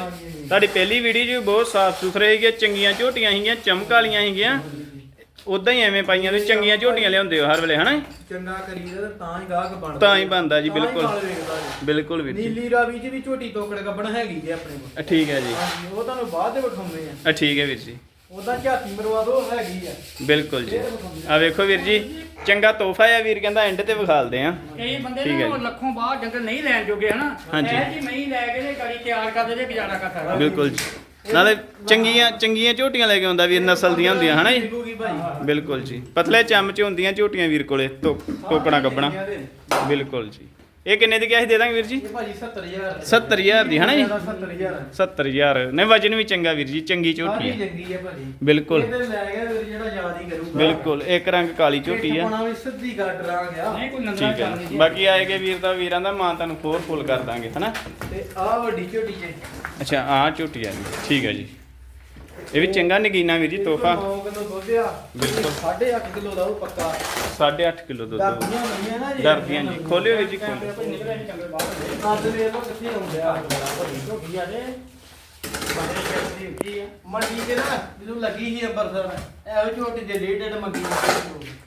Speaker 1: ਤੁਹਾਡੀ ਪਹਿਲੀ ਵੀਡੀਓ ਜੀ ਬਹੁਤ ਸਾਫ਼ ਸੁਥਰੇ ਸੀਗੇ ਚੰਗੀਆਂ ਝੋਟੀਆਂ ਸੀਗੀਆਂ ਚਮਕ ਵਾਲੀਆਂ ਸੀਗੀਆਂ ਉਦਾਂ ਹੀ ਐਵੇਂ ਪਾਈਆਂ ਤੁਸੀਂ ਚੰਗੀਆਂ ਝੋਟੀਆਂ ਲਿਆਉਂਦੇ ਹੋ ਹਰ ਵੇਲੇ ਹਨਾ
Speaker 2: ਚੰਗਾ ਕਰੀਦਾ ਤਾਂ ਹੀ ਗਾਹਕ ਬਣਦਾ
Speaker 1: ਤਾਂ ਹੀ ਬਣਦਾ ਜੀ, ਬਿਲਕੁਲ।
Speaker 2: ਜੀ।
Speaker 1: ਬਿਲਕੁਲ ਵੀਰ ਜੀ।
Speaker 2: ਨੀਲੀ ਰਾਵੀ ਚ ਵੀ ਝੋਟੀ ਤੋਕੜ ਗੱਬਣ ਹੈਗੀ ਜੀ ਆਪਣੇ ਕੋਲ।
Speaker 1: ਠੀਕ ਹੈ ਜੀ।
Speaker 2: ਉਹ ਤੁਹਾਨੂੰ ਬਾਅਦ ਦੇ ਵਿਖਾਉਂਦੇ ਆ।
Speaker 1: ਠੀਕ ਹੈ ਵੀਰ ਜੀ।
Speaker 2: ਉਹਦਾ ਝਾਤੀ ਮਰਵਾ ਦੋ ਹੈਗੀ ਆ।
Speaker 1: ਬਿਲਕੁਲ ਜੀ। ਆ। ਵੇਖੋ ਵੀਰ ਜੀ ਚੰਗਾ ਤੋਹਫਾ ਆ ਵੀਰ ਕਹਿੰਦਾ ਐਂਡ ਤੇ ਵਿਖਾਲਦੇ ਆ
Speaker 3: ਕਈ ਬੰਦੇ
Speaker 1: ਠੀਕ ਹੈ
Speaker 3: ਨੇ ਉਹ
Speaker 1: ਜੀ।
Speaker 3: ਲੱਖੋਂ ਬਾਹਰ ਡੰਗਰ ਨਹੀਂ ਲੈਣ ਜੋਗੇ ਹਨਾ?
Speaker 1: ਹਾਂਜੀ।
Speaker 3: ਇਹ ਜੀ ਨਹੀਂ ਲੈ ਕੇ ਤੇ ਗਾੜੀ ਤਿਆਰ ਕਰਦੇ ਤੇ ਗੁਜ਼ਾਰਾ ਕਰ ਸਕਦਾ
Speaker 1: ਬਿਲਕੁਲ ਜੀ। ਨਾਲੇ ਚੰਗੀਆਂ ਚੰਗੀਆਂ ਝੋਟੀਆਂ ਲੈ ਕੇ ਆਉਂਦਾ ਵੀਰ ਨਸਲ ਦੀਆਂ ਹੁੰਦੀਆਂ ਹਨਾ ਜੀ?
Speaker 2: ਭਾਈ।
Speaker 1: ਬਿਲਕੁਲ ਜੀ। ਪਤਲੇ ਚਮਚ ਹੁੰਦੀਆਂ ਝੋਟੀਆਂ ਵੀਰ ਕੋਲੇ ਟੋਕਣਾ ਕੱਪਣਾ। ਬਿਲਕੁਲ ਜੀ। ਇਹ ਕਿੰਨੇ ਦੀ ਕਿਹਾ ਸੀ? ਦੇ ਦਾਂਗੇ ਵੀਰ ਜੀ?
Speaker 2: ਇਹ ਭਾਜੀ 70000
Speaker 1: 70000 ਦੀ। ਹਨਾ ਜੀ?
Speaker 2: 70000
Speaker 1: 70000 ਨੇ ਵਜਨ ਵੀ ਚੰਗਾ ਵੀਰ ਜੀ ਚੰਗੀ ਝੋਟੀ ਹੈ।
Speaker 2: ਚੰਗੀ ਆ ਭਾਜੀ।
Speaker 1: ਬਿਲਕੁਲ।
Speaker 2: ਇਹਦੇ ਲੈ ਗਿਆ ਵੀਰ ਜਿਹੜਾ ਯਾਦ ਹੀ ਕਰੂਗਾ।
Speaker 1: ਬਿਲਕੁਲ ਇੱਕ ਰੰਗ ਕਾਲੀ ਝੋਟੀ ਆ
Speaker 2: ਪਾਉਣਾ ਵੀ ਸਿੱਧੀ ਗੱਡ ਰਾਂਗ ਆ।
Speaker 3: ਨਹੀਂ ਕੋਈ ਨੰਦਰਾ
Speaker 1: ਠੀਕ ਹੈ।
Speaker 3: ਚੱਲਣੀ
Speaker 1: ਬਾਕੀ ਆਏਗੇ ਵੀਰ ਦਾ ਵੀਰਾਂ ਦਾ ਮਾਂ ਤੁਹਾਨੂੰ ਹੋਰ ਫੁੱਲ ਕਰ ਦਾਂਗੇ ਹਨਾ?
Speaker 2: ਤੇ ਆ ਵੱਡੀ ਝੋਟੀ ਜੇ।
Speaker 1: ਅੱਛਾ ਆਹ ਝੋਟੀ ਆ ਜੀ। ਠੀਕ ਹੈ ਜੀ। ਇਹ ਵੀ ਚੰਗਾ ਨਗੀਨਾ ਵੀਰ ਜੀ ਤੋਹਫਾ।
Speaker 2: 9 ਕਿਲੋ ਦੁੱਧ ਆ।
Speaker 1: ਬਿਲਕੁਲ।
Speaker 2: 8.5 ਕਿਲੋ ਦਾ ਉਹ ਪੱਕਾ।
Speaker 1: 8.5 ਕਿਲੋ ਦੁੱਧ।
Speaker 2: ਦਰਦੀਆਂ ਨਹੀਂ ਨਾ ਜੀ।
Speaker 1: ਦਰਦੀਆਂ ਜੀ। ਖੋਲਿਓ ਵੀਰ ਜੀ, ਖੋਲਿਓ।
Speaker 2: ਵੇਖ ਲਓ ਕਿੱਥੇ ਆਉਂਦੇ ਆ। ਝੋਟੀ ਆ
Speaker 3: ਦੀ
Speaker 2: ਮੰਡੀ ਨਾ ਜਦੋਂ ਲੱਗੀ ਸੀ ਅੰਬਰਸਰ ਇਹੋ ਝੋਟੀ ਦੇ ਰੇਟਡ ਮੰਗੀ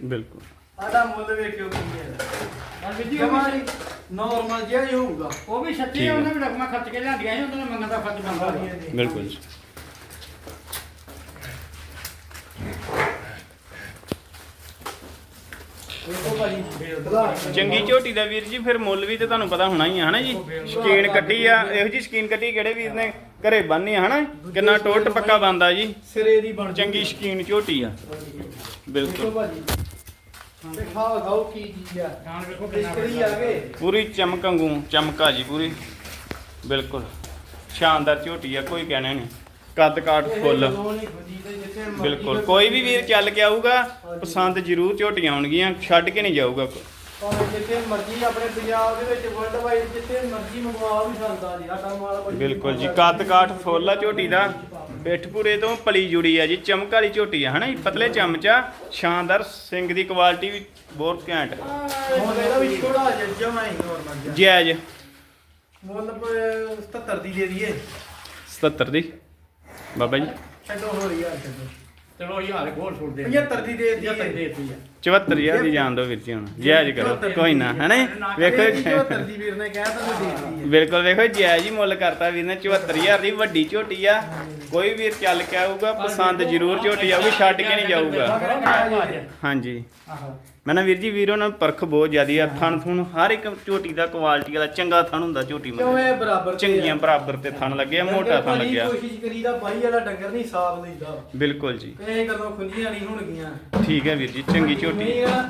Speaker 1: ਬਿਲਕੁਲ।
Speaker 2: ਆਦਾ ਮੁੱਲ ਵੇਖਿਓ ਕੀ ਹੈ
Speaker 3: ਹਾਂ ਵੀਰ ਜੀ ਉਹ ਵੀ-
Speaker 2: ਜਮਾਰੀ ਨਾਰਮਲ ਜਿਹਾ ਹੀ ਹੋਊਗਾ।
Speaker 3: ਉਹ ਵੀ ਸੱਚੀ
Speaker 1: ਠੀਕ ਹੈ।
Speaker 3: ਉਹਨਾਂ ਵੀ ਰਕਮਾਂ ਖਰਚ ਕੇ ਲਿਆਂਦੀਆਂ ਸੀ ਉਹਨਾਂ ਨੇ ਮੰਗਣ ਦਾ ਫਰਜ਼ ਬਣਦਾ।
Speaker 1: ਬਿਲਕੁਲ ਜੀ
Speaker 2: ਦੇਖੋ ਭਾਜੀ ਬਲਾ
Speaker 1: ਚੰਗੀ ਝੋਟੀ ਦਾ ਵੀਰ ਜੀ ਫਿਰ ਮੁੱਲ ਵੀ ਤੇ ਤੁਹਾਨੂੰ ਪਤਾ ਹੋਣਾ ਹੀ ਆ ਹਨਾ ਜੀ? ਸ਼ਕੀਨ ਕੱਟੀ ਆ ਇਹੋ ਜੀ ਸ਼ਕੀਨ ਕੱਟੀ ਕਿਹੜੇ ਵੀਰ ਨੇ ਘਰੇ ਬੰਨੀ ਆ ਹਨਾ? ਕਿੰਨਾ ਟੋਟ ਪੱਕਾ ਬੰਦਾ ਜੀ।
Speaker 2: ਸਿਰੇ ਦੀ ਬਣ
Speaker 1: ਚੰਗੀ ਸ਼ਕੀਨ ਝੋਟੀ ਆ।
Speaker 2: ਦੇਖੋ
Speaker 1: ਬਿਲਕੁਲ
Speaker 2: ਭਾਜੀ ਤੇ ਖਾਓ ਖਾਓ ਕੀ ਚੀਜ਼ ਆ।
Speaker 3: ਖਾਣ ਵੇਖੋ ਕਿੰਨਾ
Speaker 2: ਬਿਸਕਰੀ ਆ ਗਏ
Speaker 1: ਪੂਰੀ ਚਮਕ ਵਾਂਗੂ ਚਮਕਾ ਜੀ ਪੂਰੀ। ਬਿਲਕੁਲ। ਸ਼ਾਨਦਾਰ ਝੋਟੀ ਆ ਕੋਈ ਕਹਿਣਾ ਨਹੀਂ। ਕੱਦ ਕਾਠ ਫੁੱਲ। ਬਿਲਕੁਲ। ਕੋਈ ਵੀ ਵੀਰ ਚੱਲ ਕੇ ਆਊਗਾ ਪਸੰਦ ਜ਼ਰੂਰ ਝੋਟੀਆਂ ਆਉਣਗੀਆਂ ਛੱਡ ਕੇ ਨਹੀਂ ਜਾਊਗਾ
Speaker 2: ਭਾਵੇਂ ਜਿੱਥੇ ਮਰਜ਼ੀ ਆਪਣੇ ਪੰਜਾਬ ਦੇ ਵਿੱਚ ਵਰਲਡ ਵਾਈਡ ਜਿੱਥੇ ਮਰਜ਼ੀ ਮੰਗਵਾ ਵੀ ਸਕਦਾ ਜੀ ਸਾਡਾ ਮਾਲ ਬੜੀ
Speaker 1: ਬਿਲਕੁਲ ਜੀ ਕੱਦ ਕਾਠ ਫੁੱਲ ਆ ਝੋਟੀ ਦਾ। ਪਿੱਠਪੂਰੇ ਤੋਂ ਪਲੀ ਜੁੜੀ ਆ ਜੀ ਚਮਕ ਵਾਲੀ ਝੋਟੀ ਆ ਹਨਾ ਪਤਲੇ ਚਮਚਾ ਸ਼ਾਨਦਾਰ ਸਿੰਘ ਦੀ ਕੁਆਲਿਟੀ ਵੀ ਬਹੁਤ ਘੈਂਟ।
Speaker 2: ਹੁਣ ਇਹਦਾ ਵੀ ਥੋੜਾ ਜਮਾ ਹੀ ਨੋਰਮਲ ਜਿਹਾ।
Speaker 1: ਜਾਇਜ਼।
Speaker 2: ਮੁੱਲ ਪ- 77 ਦੀ ਦੇ ਦਈਏ।
Speaker 1: 77 ਦੀ। ਬਾਬਾ ਜੀ।
Speaker 2: ਛੱਡੋ ਹੋ ਰਹੀ ਆ ਛੱਡੋ।
Speaker 3: ਚਲੋ ਯਾਰ ਗੋਲ ਛੋੜ ਦੇ।
Speaker 2: 75 ਦੀ ਦੇ
Speaker 3: 75
Speaker 2: ਦਈਏ
Speaker 3: ਦੇਤੀ ਆ
Speaker 1: 74000 ਦੀ ਜਾਣ ਦੋ ਵੀਰ ਜੀ ਹੁਣ ਜਾਇਜ਼ ਕਰੋ ਕੋਈ ਨਾ ਹਨਾ? ਵੇਖੋ
Speaker 2: 74 ਦੀ ਵੀਰ ਨੇ ਕਹਿ ਤਾਂ ਦੇ
Speaker 1: ਬਿਲਕੁਲ ਵੇਖੋ ਜਾਇਜ਼ ਹੀ ਮੁੱਲ ਕਰਤਾ ਵੀਰ ਨੇ 74000 ਦੀ ਵੱਡੀ ਝੋਟੀ ਆ। ਕੋਈ ਵੀਰ ਚੱਲ ਕੇ ਆਊਗਾ ਪਸੰਦ ਜ਼ਰੂਰ ਝੋਟੀ ਆਊਗੀ ਛੱਡ ਕੇ ਨਹੀਂ ਜਾਊਗਾ। ਹਾਂਜੀ।
Speaker 3: ਆਹੋ।
Speaker 1: ਮੈਂ ਨਾ ਵੀਰ ਜੀ ਵੀਰੋ ਨਾਲ ਪਰਖ ਬਹੁਤ ਜ਼ਿਆਦੀ ਆ ਥਣ ਥੁਣ ਹਰ ਇੱਕ ਝੋਟੀ ਦਾ ਕੁਆਲਿਟੀ ਵਾਲਾ ਚੰਗਾ ਥਣ ਹੁੰਦਾ ਝੋਟੀ
Speaker 2: ਕਿਉਂ ਇਹ ਬਰਾਬਰ ਤੇ?
Speaker 1: ਚੰਗੀਆਂ ਬਰਾਬਰ ਤੇ ਥਣ ਲੱਗਿਆ ਮੋਟਾ ਥਣ
Speaker 2: ਭਾਜੀ
Speaker 1: ਲੱਗਿਆ।
Speaker 2: ਕੋਸ਼ਿਸ਼ ਕਰੀਦਾ ਬਾਈ ਵਾਲਾ ਡੰਗਰ ਨਹੀਂ ਸਾਫ਼ ਲਈਦਾ
Speaker 1: ਬਿਲਕੁਲ ਜੀ।
Speaker 2: ਇਹ ਕਦੋਂ ਖੁੰਝੀਆਂ ਨਹੀਂ ਹੋਣਗੀਆਂ।
Speaker 1: ਠੀਕ ਹੈ ਵੀਰ ਜੀ ਚੰਗੀ ਝੋਟੀ।
Speaker 2: ਨਹੀਂ ਆ,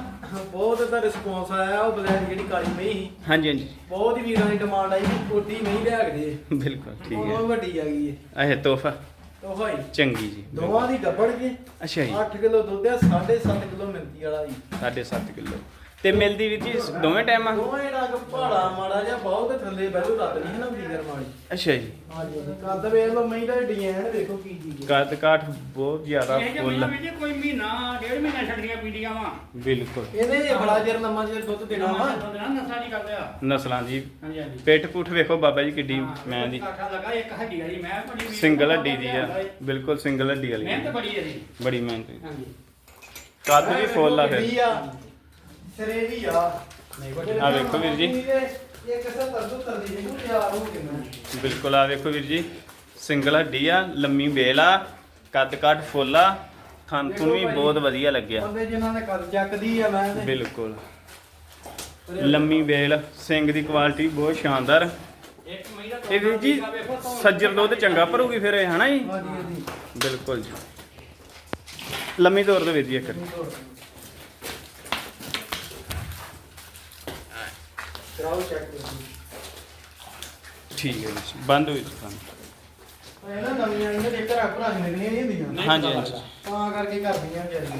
Speaker 2: ਬਹੁਤ ਦਾ ਰਿਸਪੌਂਸ ਆਇਆ ਉਹ ਬਲੈਕ ਜਿਹੜੀ ਕਾਲੀ ਮਹੀਂ ਸੀ।
Speaker 1: ਹਾਂਜੀ ਹਾਂਜੀ।
Speaker 2: ਬਹੁਤ ਹੀ ਵੀਰਾਂ ਦੀ ਡਿਮਾਂਡ ਆਈ ਕਿ ਕੋਟੀ ਨਹੀਂ ਲਿਆ ਕੇ ਦੇ।
Speaker 1: ਬਿਲਕੁਲ ਠੀਕ
Speaker 2: ਬਹੁਤ
Speaker 1: ਹੈ।
Speaker 2: ਵੱਡੀ ਆ ਗਈ ਹੈ
Speaker 1: ਇਹ ਤੋਹਫਾ।
Speaker 2: ਉਹ ਭਾਈ
Speaker 1: ਚੰਗੀ ਜੀ।
Speaker 2: ਦੋਵਾਂ ਦੀ ਗੱਬੜ ਜੀ।
Speaker 1: ਅੱਛਾ ਜੀ।
Speaker 2: 8 ਕਿਲੋ ਦੁੱਧ ਆ 7.5 ਕਿਲੋ ਮਿਲਦੀ ਵਾਲਾ ਜੀ।
Speaker 1: 7.5 ਕਿਲੋ। ਤੇ ਮਿਲਦੀ ਵੀਰ ਜੀ ਦੋਵੇਂ ਟਾਈਮ ਆ।
Speaker 2: ਦੋਵੇਂ ਰੰਗ ਭਾੜਾ ਮਾੜਾ ਜਿਹਾ ਬਹੁਤ ਥੱਲੇ ਬੈਠੋ ਰੱਤ ਨਹੀਂ ਨਾ ਵੀਰ ਮਾੜੀ
Speaker 1: ਅੱਛਾ ਜੀ।
Speaker 2: ਹਾਂਜੀ ਕੱਦ ਵੇਖ ਲਓ ਮਹੀਂ ਦਾ ਡਿਜ਼ਾਈਨ ਵੇਖੋ ਕੀ ਚੀਜ਼ ਹੈ
Speaker 1: ਕੱਦ ਕਾਠ ਬਹੁਤ ਜ਼ਿਆਦਾ
Speaker 3: ਇਹ ਜੇ
Speaker 1: ਫੁੱਲ।
Speaker 3: ਮਹੀਨਾ ਵਿੱਚ ਕੋਈ ਮਹੀਨਾ ਡੇਢ ਮਹੀਨਾ ਛੱਡੀਆਂ ਪੀਂਦੀਆਂ ਵਾ।
Speaker 1: ਬਿਲਕੁਲ।
Speaker 2: ਇਹਨੇ ਬੜਾ ਚਿਰ ਲੰਮਾ ਚਿਰ ਦੁੱਧ ਦੇਣਾ ਵਾ।
Speaker 3: ਨਸਾ ਨਹੀਂ ਕਰਦੇ ਆ।
Speaker 1: ਨਸਲਾਂ ਦੀ।
Speaker 3: ਹਾਂਜੀ ਹਾਂਜੀ।
Speaker 1: ਪਿੱਠ ਪੁੱਠ ਵੇਖੋ ਬਾਬਾ ਜੀ ਕਿੱਡੀ ਮੈਂ ਦੀ।
Speaker 3: ਕਾਠਾ ਲਗਾ ਇੱਕ ਹੱਡੀ ਵਾਲੀ ਮੈਂ ਬੜੀ
Speaker 1: ਸਿੰਗਲ ਹੱਡੀ ਦੀ ਆ। ਬਿਲਕੁਲ ਸਿੰਗਲ ਹੱਡੀ ਵਾਲੀ।
Speaker 3: ਮਿਹਨਤ। ਬੜੀ ਹੈ ਜੀ।
Speaker 1: ਬੜੀ ਮਿਹਨਤ।
Speaker 3: ਹਾਂਜੀ।
Speaker 1: ਕੱਦ ਵੀ ਫੁੱਲ ਆ
Speaker 2: ਵੱਡੀ
Speaker 1: ਫਿਰ
Speaker 2: ਆ, ਆ
Speaker 1: ਵੇਖੋ ਵੀਰ ਜੀ।
Speaker 2: ਹੋ।
Speaker 1: ਬਿਲਕੁਲ ਆ ਵੇਖੋ ਵੀਰ ਜੀ। ਸਿੰਗਲ ਹੱਡੀ ਆ ਲੰਮੀ ਬੇਲ ਆ ਕੱਦ ਕਾਠ ਫੁੱਲ ਆ। ਥਣ ਥੁਣ ਵੀ ਬਹੁਤ ਵਧੀਆ ਲੱਗਿਆ।
Speaker 2: ਬੰਦੇ ਜਿਨ੍ਹਾਂ ਨੇ ਕਰ ਚੱਕਦੀ ਆ ਮੈਂ ਤੇ।
Speaker 1: ਬਿਲਕੁਲ। ਲੰਮੀ ਬੇਲ ਸਿੰਘ ਦੀ ਕੁਆਲਿਟੀ ਬਹੁਤ ਸ਼ਾਨਦਾਰ। ਇਹ ਵੀਰ ਜੀ ਸੱਜਰ ਦੁੱਧ ਚੰਗਾ ਭਰੂਗੀ ਫਿਰ ਇਹ ਹਨਾ ਜੀ? ਬਿਲਕੁਲ ਜੀ। ਲੰਮੀ ਤੌਰ ਤੇ ਵੀਰ ਜੀ ਇੱਕ।
Speaker 2: ਕਰਾਓ ਚੈੱਕ
Speaker 1: ਠੀਕ ਹੈ ਜੀ ਬੰਦ ਹੋਈ ਦੁਕਾਨ
Speaker 2: ਇਹ ਨਾ ਨਵੀਆਂ ਇਹਨਾਂ ਦੇ ਘਰਾਂ ਭਰਾ ਨਿਕਲੀਆਂ ਨਹੀਂ ਹੁੰਦੀਆਂ।
Speaker 3: ਨਹੀਂ
Speaker 1: ਹਾਂਜੀ
Speaker 3: ਪਤਾ
Speaker 1: ਹਾਂਜੀ
Speaker 3: ਲੱਗਦਾ।
Speaker 2: ਤਾਂ ਕਰਕੇ ਕਰਦੀਆਂ ਵਿਚਾਰੀਆਂ।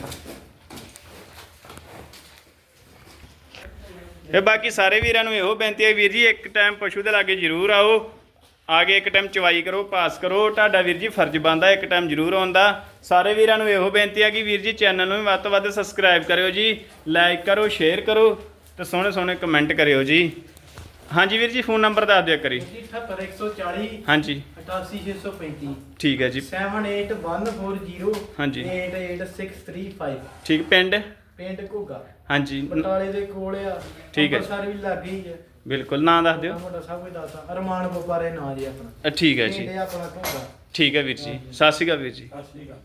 Speaker 1: ਤੇ ਬਾਕੀ ਸਾਰੇ ਵੀਰਾਂ ਨੂੰ ਇਹੋ ਬੇਨਤੀ ਹੈ ਵੀਰ ਜੀ ਇੱਕ ਟਾਈਮ ਪਸ਼ੂ ਦੇ ਲਾਗੇ ਜ਼ਰੂਰ ਆਓ। ਆ ਕੇ ਇੱਕ ਟਾਈਮ ਚਵਾਈ ਕਰੋ ਪਾਸ ਕਰੋ। ਤੁਹਾਡਾ ਵੀਰ ਜੀ ਫਰਜ਼ ਬਣਦਾ ਇੱਕ ਟਾਈਮ ਜ਼ਰੂਰ ਆਉਂਦਾ ਸਾਰੇ ਵੀਰਾਂ ਨੂੰ ਇਹੋ ਬੇਨਤੀ ਆ ਕਿ ਵੀਰ ਜੀ ਚੈਨਲ ਨੂੰ ਵੀ ਵੱਧ ਤੋਂ ਵੱਧ ਸਬਸਕ੍ਰਾਈਬ ਕਰਿਓ ਜੀ। ਲਾਈਕ ਕਰੋ ਸ਼ੇਅਰ ਕਰੋ। ਤੇ ਸੋਹਣੇ ਸੋਹਣੇ ਕਮੈਂਟ ਕਰਿਓ ਜੀ। ਹਾਂਜੀ ਵੀਰ ਜੀ ਫੋਨ ਨੰਬਰ ਦੱਸ ਦਿਆ ਕਰੀ।
Speaker 2: ਜੀ 78140
Speaker 1: ਹਾਂਜੀ।
Speaker 2: 88635
Speaker 1: ਠੀਕ ਹੈ ਜੀ।
Speaker 2: 78140
Speaker 1: ਹਾਂਜੀ।
Speaker 2: 88635
Speaker 1: ਠੀਕ ਪਿੰਡ?
Speaker 2: ਪਿੰਡ ਘੋਗਾ।
Speaker 1: ਹਾਂਜੀ।
Speaker 2: ਬਟਾਲੇ ਦੇ ਕੋਲ ਆ।
Speaker 1: ਠੀਕ ਹੈ।
Speaker 2: ਅੰਮ੍ਰਿਤਸਰ ਵੀ ਲੱਗ ਗਈ ਹੈ।
Speaker 1: ਬਿਲਕੁਲ ਨਾਂ ਦੱਸ ਦਿਓ।
Speaker 2: ਮੋਟਾ ਸਭ ਕੁਝ ਦੱਸਦਾ ਅਰਮਾਨ ਬੋਪਾਰੇ ਨਾਂ ਜੀ ਆਪਣਾ।
Speaker 1: ਠੀਕ ਹੈ ਜੀ।
Speaker 2: ਆਪਣਾ ਘੋਗਾ।
Speaker 1: ਠੀਕ ਹੈ ਵੀਰ ਜੀ। ਸਤਿ ਸ਼੍ਰੀ ਅਕਾਲ ਵੀਰ ਜੀ।
Speaker 3: ਸਤਿ ਸ਼੍ਰੀ ਅਕਾਲ।